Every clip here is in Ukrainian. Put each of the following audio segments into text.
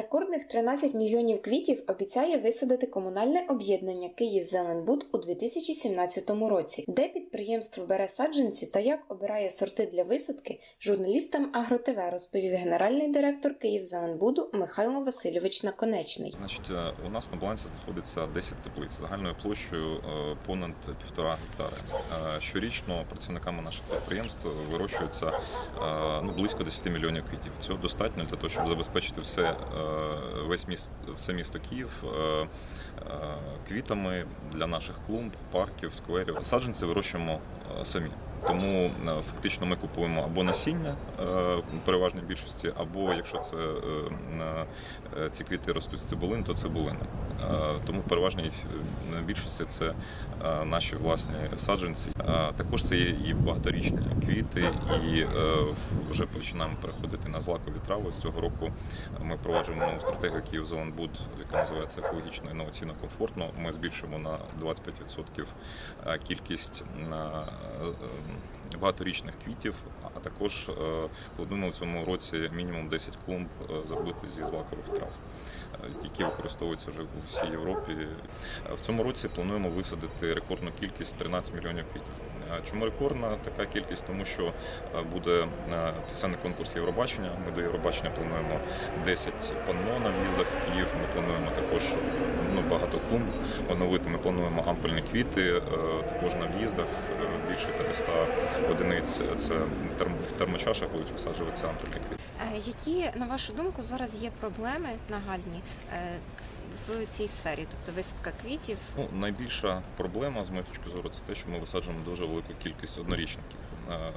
Рекордних 13 мільйонів квітів обіцяє висадити комунальне об'єднання «Київзеленбуд» у 2017 році. Де підприємство бере саджанці та як обирає сорти для висадки, журналістам АгроТВ розповів генеральний директор «Київзеленбуду» Михайло Васильович Наконечний. Значить, е, у нас на балансі знаходиться 10 теплиць загальною площею е, понад півтора гектари. Е, Щорічно працівниками наших підприємств вирощується ну, близько 10 мільйонів квітів. Цього достатньо для того, щоб забезпечити все, весь міст, все місто Київ е, е, квітами для наших клумб, парків, скверів. Саджанці вирощуємо е, самі. Тому е, фактично ми купуємо або насіння е, в переважній більшості, або якщо це е, ці квіти ростуть з цибулин, то цибулини. Тому переважній більшості це наші власні саджанці. Також це є і багаторічні квіти, і вже починаємо переходити на злакові трави. З цього року ми впроваджуємо нову стратегію Київ Зеленбуд, яка називається екологічно інноваційно комфортно. Ми збільшимо на 25% е, кількість на багаторічних квітів, а також е, плануємо в цьому році мінімум 10 клумб е, зробити зі злакових трав, е, які використовуються вже у всій Європі. В цьому році плануємо висадити рекордну кількість 13 мільйонів квітів. Е, Чому рекордна така кількість? Тому що е, буде е, пісенний конкурс Євробачення. Ми до Євробачення плануємо 10 панно на в'їздах в Київ. Ми плануємо також ну, багато клумб оновити. Ми плануємо ампельні квіти також на в'їздах. Більше 500 одиниць. Це в термочашах будуть висаджуватися ампельні квіти. Які, на вашу думку, зараз є проблеми нагальні в цій сфері, тобто висадка квітів? Ну, найбільша проблема, з моєї точки зору, це те, що ми висаджуємо дуже велику кількість однорічників. Е,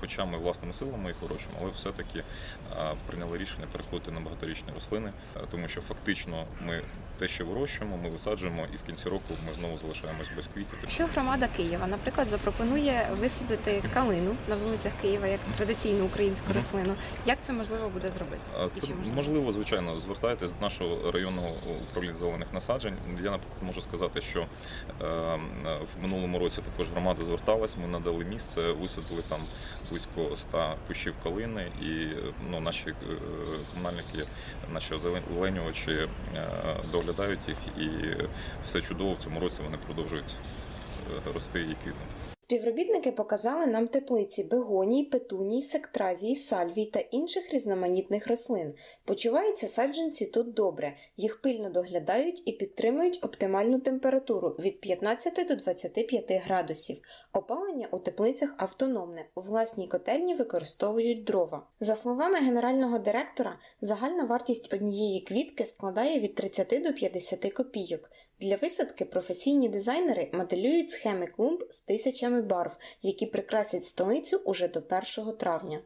Хоча ми власними силами їх вирощуємо, але все-таки е, прийняли рішення переходити на багаторічні рослини, е, тому що фактично ми те, що вирощуємо, ми висаджуємо, і в кінці року ми знову залишаємось без квітів. Якщо громада Києва, наприклад, запропонує висадити калину на вулицях Києва як традиційну українську рослину, як це можливо буде зробити? Це чи можливо, звичайно, звертайтесь до нашого районного управління зелених насаджень. Я наприклад можу сказати, що е, в минулому році також громада зверталась. Ми надали місце, висадили там близько 100 кущів калини, і ну, наші е, комунальники, наші озеленювачі е, доглядають їх, і все чудово в цьому році вони продовжують е, рости і квітнути. Співробітники показали нам теплиці бегоній, петуній, сектразій, сальвій та інших різноманітних рослин. Почуваються саджанці тут добре, їх пильно доглядають і підтримують оптимальну температуру від 15 до 25 градусів. Опалення у теплицях автономне, у власній котельні використовують дрова. За словами генерального директора, загальна вартість однієї квітки складає від 30 до 50 копійок. Для висадки професійні дизайнери моделюють схеми клумб з тисячами барв, які прикрасять столицю уже до 1 травня.